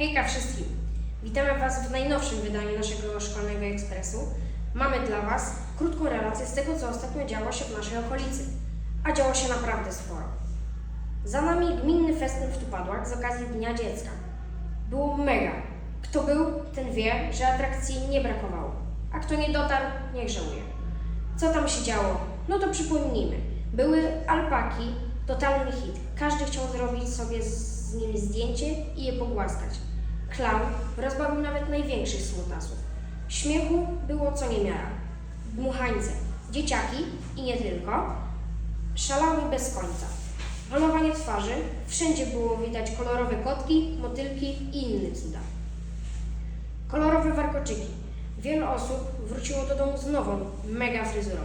Hejka wszystkim! Witamy Was w najnowszym wydaniu naszego Szkolnego Ekspresu. Mamy dla Was krótką relację z tego, co ostatnio działo się w naszej okolicy. A działo się naprawdę sporo. Za nami gminny festyn w Tupadłach z okazji Dnia Dziecka. Było mega. Kto był, ten wie, że atrakcji nie brakowało. A kto nie dotarł, niech żałuje. Co tam się działo? No to przypomnijmy. Były alpaki, totalny hit. Każdy chciał zrobić sobie z, nimi zdjęcie i je pogłaskać. Klaun rozbawił nawet największych słotasów. Śmiechu było co niemiara. Dmuchańce, dzieciaki i nie tylko szalały bez końca. Malowanie twarzy, wszędzie było widać kolorowe kotki, motylki i inne cuda. Kolorowe warkoczyki. Wiele osób wróciło do domu z nową, mega fryzurą.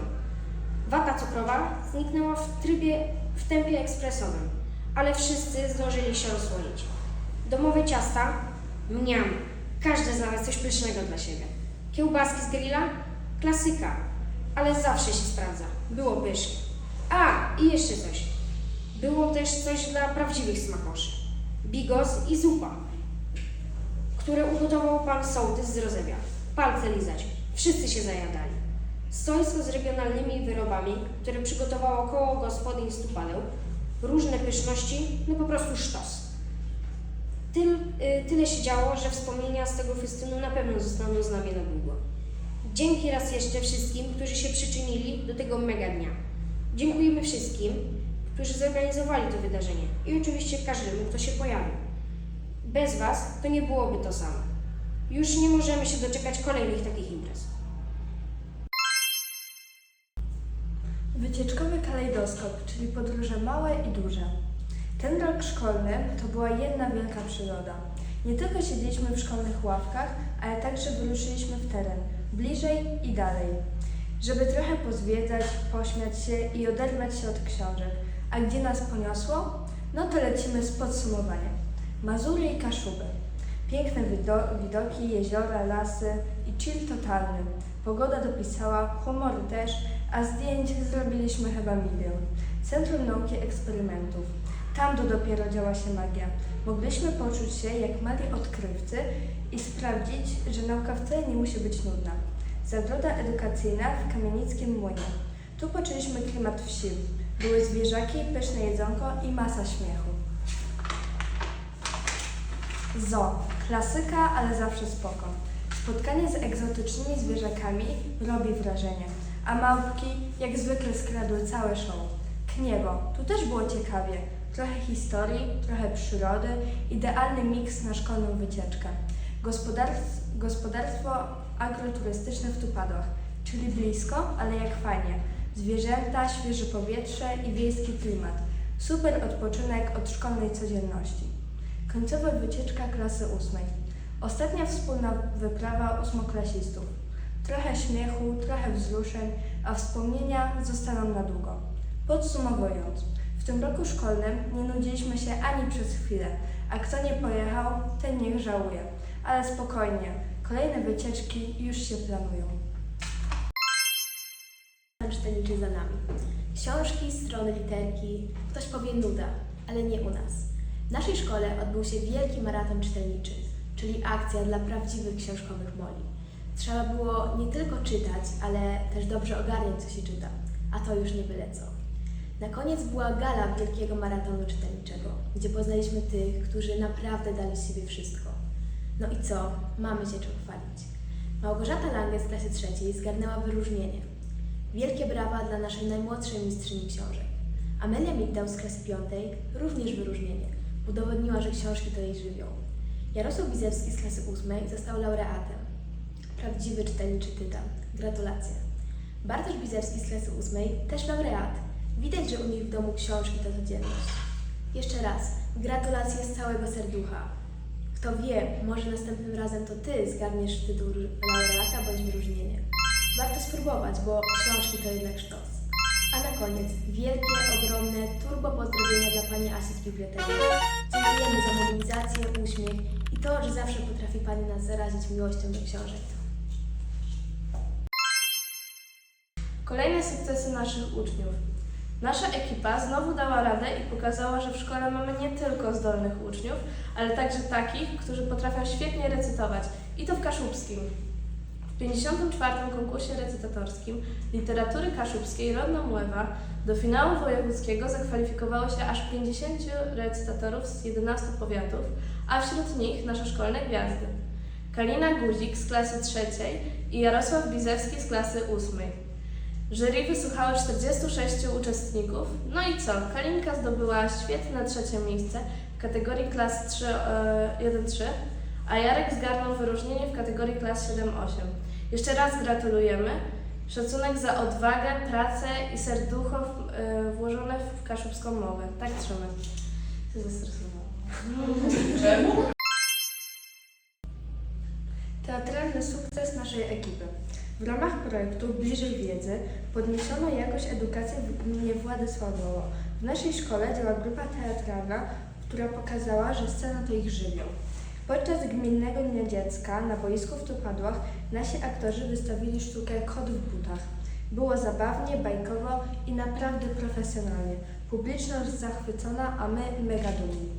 Wata cukrowa zniknęła w trybie, w tempie ekspresowym, ale wszyscy zdążyli się osłonić. Domowe ciasta? Mniam. Każdy znalazł coś pysznego dla siebie. Kiełbaski z grilla? Klasyka, ale zawsze się sprawdza. Było pysznie. A, i jeszcze coś. Było też coś dla prawdziwych smakoszy. Bigos i zupa, które ugotował pan sołtys z Rozewia. Palce lizać. Wszyscy się zajadali. Stoisko z regionalnymi wyrobami, które przygotowało koło gospodyń z. Różne pyszności, no po prostu sztos. Tyl, y, tyle się działo, że wspomnienia z tego festynu na pewno zostaną z nami na długo. Dzięki raz jeszcze wszystkim, którzy się przyczynili do tego mega dnia. Dziękujemy wszystkim, którzy zorganizowali to wydarzenie i oczywiście każdemu, kto się pojawił. Bez Was to nie byłoby to samo. Już nie możemy się doczekać kolejnych takich imprez. Wycieczkowy kalejdoskop, czyli podróże małe i duże. Ten rok szkolny to była jedna wielka przygoda. Nie tylko siedzieliśmy w szkolnych ławkach, ale także wyruszyliśmy w teren, bliżej i dalej, żeby trochę pozwiedzać, pośmiać się i oderwać się od książek. A gdzie nas poniosło? No to lecimy z podsumowaniem. Mazury i Kaszuby. Piękne wido- widoki, jeziora, lasy i chill totalny. Pogoda dopisała, humor też, a zdjęć zrobiliśmy chyba milion. Centrum Nauki Eksperymentów. Tam to dopiero działa się magia. Mogliśmy poczuć się jak mali odkrywcy i sprawdzić, że nauka wcale nie musi być nudna. Zagroda edukacyjna w Kamienickim Młynie. Tu poczuliśmy klimat wsi. Były zwierzaki, pyszne jedzonko i masa śmiechu. Zo. Klasyka, ale zawsze spoko. Spotkanie z egzotycznymi zwierzakami robi wrażenie, a małpki jak zwykle skradły całe show. Kniewo. Tu też było ciekawie. Trochę historii, trochę przyrody, idealny miks na szkolną wycieczkę. Gospodarstw, gospodarstwo agroturystyczne w Tupadłach, czyli blisko, ale jak fajnie. Zwierzęta, świeże powietrze i wiejski klimat. Super odpoczynek od szkolnej codzienności. Końcowa wycieczka klasy ósmej. Ostatnia wspólna wyprawa ósmoklasistów. Trochę śmiechu, trochę wzruszeń, a wspomnienia zostaną na długo. Podsumowując, w tym roku szkolnym nie nudziliśmy się ani przez chwilę, a kto nie pojechał, ten niech żałuje. Ale spokojnie, kolejne wycieczki już się planują. czytelniczy za nami. Książki, strony, literki, ktoś powie nuda, ale nie u nas. W naszej szkole odbył się wielki maraton czytelniczy, czyli akcja dla prawdziwych książkowych moli. Trzeba było nie tylko czytać, ale też dobrze ogarniać, co się czyta, a to już nie byle co. Na koniec była gala wielkiego maratonu czytelniczego, gdzie poznaliśmy tych, którzy naprawdę dali z siebie wszystko. No i co? Mamy się czym chwalić. Małgorzata Lange z klasy trzeciej zgarnęła wyróżnienie. Wielkie brawa dla naszej najmłodszej mistrzyni książek. Amelia Migdał z klasy piątej również wyróżnienie. Udowodniła, że książki to jej żywioł. Jarosław Bizewski z klasy ósmej został laureatem. Prawdziwy czytelniczy tytan. Gratulacje. Bartosz Bizewski z klasy ósmej też laureat. Widać, że u nich w domu książki to codzienność. Jeszcze raz, gratulacje z całego serducha. Kto wie, może następnym razem to Ty zgarniesz tytuł laureata bądź wyróżnienie. Warto spróbować, bo książki to jednak sztos. A na koniec wielkie, ogromne turbo pozdrowienia dla Pani Asi z biblioteki. Dziękujemy za mobilizację, uśmiech i to, że zawsze potrafi Pani nas zarazić miłością do książek. Kolejne sukcesy naszych uczniów. Nasza ekipa znowu dała radę i pokazała, że w szkole mamy nie tylko zdolnych uczniów, ale także takich, którzy potrafią świetnie recytować i to w kaszubskim. W 54. konkursie recytatorskim literatury kaszubskiej Rodna Mływa do finału wojewódzkiego zakwalifikowało się aż 50 recytatorów z 11 powiatów, a wśród nich nasze szkolne gwiazdy. Kalina Guzik z klasy trzeciej i Jarosław Bizewski z klasy ósmej. Jury wysłuchało 46 uczestników. No i co? Kalinka zdobyła świetne trzecie miejsce w kategorii klas 3, e, 1-3, a Jarek zgarnął wyróżnienie w kategorii klas 7-8. Jeszcze raz gratulujemy. Szacunek za odwagę, pracę i serducho w- e, włożone w kaszubską mowę. Tak trzymać. Się zestresowałam. Teatralny sukces naszej ekipy. W ramach projektu Bliżej Wiedzy podniesiono jakość edukacji w gminie Władysławowo. W naszej szkole działa grupa teatralna, która pokazała, że scena to ich żywioł. Podczas Gminnego Dnia Dziecka na boisku w Tupadłach nasi aktorzy wystawili sztukę Kot w butach. Było zabawnie, bajkowo i naprawdę profesjonalnie. Publiczność zachwycona, a my mega dumni.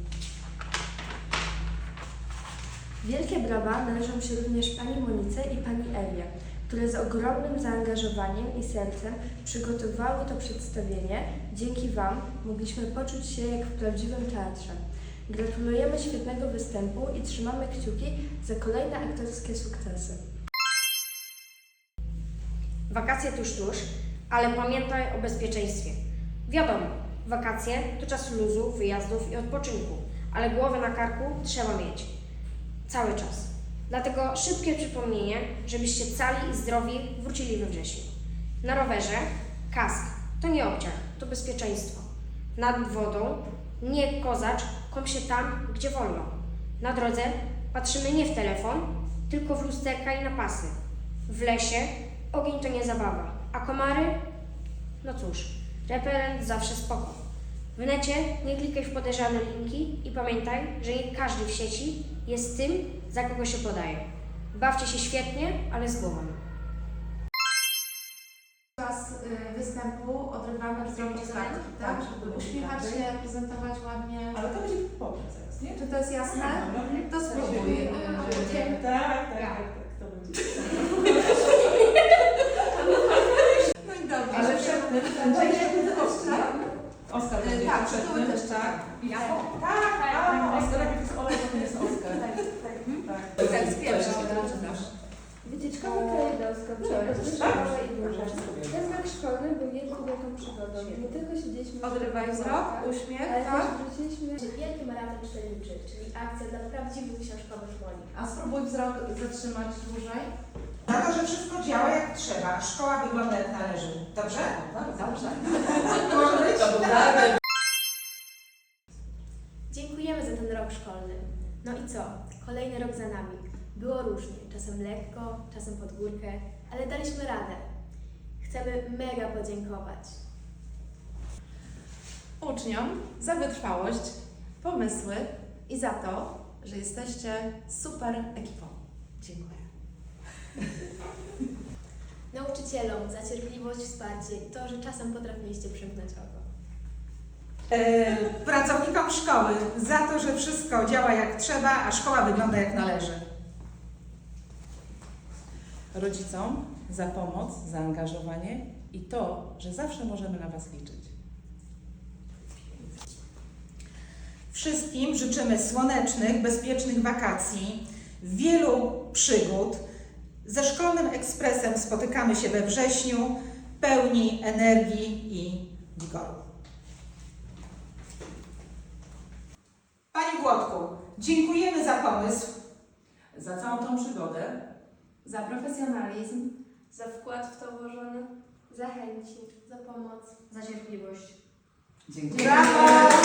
Wielkie brawa należą się również pani Monice i pani Ewie, które z ogromnym zaangażowaniem i sercem przygotowały to przedstawienie. Dzięki Wam mogliśmy poczuć się jak w prawdziwym teatrze. Gratulujemy świetnego występu i trzymamy kciuki za kolejne aktorskie sukcesy. Wakacje tuż, tuż, ale pamiętaj o bezpieczeństwie. Wiadomo, wakacje to czas luzu, wyjazdów i odpoczynku, ale głowę na karku trzeba mieć. Cały czas. Dlatego szybkie przypomnienie, żebyście cali i zdrowi wrócili we wrześniu. Na rowerze kask to nie obciach, to bezpieczeństwo. Nad wodą nie kozacz, kąp się tam, gdzie wolno. Na drodze patrzymy nie w telefon, tylko w lusterka i na pasy. W lesie ogień to nie zabawa, a komary? No cóż, repelent zawsze spoko. W necie nie klikaj w podejrzane linki i pamiętaj, że nie każdy w sieci jest tym, za kogo się podaje. Bawcie się świetnie, ale z głową. Podczas y, występu odrywamy wzrok ostatni, tak? Żeby uśmiechać się, prezentować ładnie. Ale to będzie potem zaraz, nie? Czy to jest jasne? To spróbuj. y, Tak, tak, tak, tak, to będzie. No i dobrze. Ale przed tym będzie Oskar. Oskar Y, będzie Tak, też, tak? Ja? Tak, a, Oskar, jak jest Olej, to jest Oskar. Tak. Z pierwszej Wycieczkowa krajedowska była rozrywkowa i duża. Ten rok szkolny był wielką, wielką przygodą. Nie tylko siedzieliśmy... Odrywaj wzrok, uśmiech, Ale też tak? wróciliśmy... Wielki maraton czytelniczy, czyli akcja dla prawdziwych książkowych woli. A spróbuj wzrok zatrzymać dłużej. Na to, że wszystko działa jak trzeba. Szkoła wygląda jak należy. Dobrze? Dobrze. Może być? No i co? Kolejny rok za nami. Było różnie, czasem lekko, czasem pod górkę, ale daliśmy radę. Chcemy mega podziękować. Uczniom za wytrwałość, pomysły i za to, że jesteście super ekipą. Dziękuję. Nauczycielom za cierpliwość, wsparcie i to, że czasem potrafiliście przymknąć oko. E, pracownikom szkoły za to, że wszystko działa jak trzeba, a szkoła wygląda jak należy. Rodzicom za pomoc, zaangażowanie i to, że zawsze możemy na Was liczyć. Wszystkim życzymy słonecznych, bezpiecznych wakacji, wielu przygód. Ze szkolnym ekspresem spotykamy się we wrześniu, pełni energii i wigoru. Dziękujemy za pomysł. Za całą tą przygodę Za profesjonalizm. Za wkład w to włożony, za chęci. Za pomoc. Za cierpliwość. dziękuję. Brawo!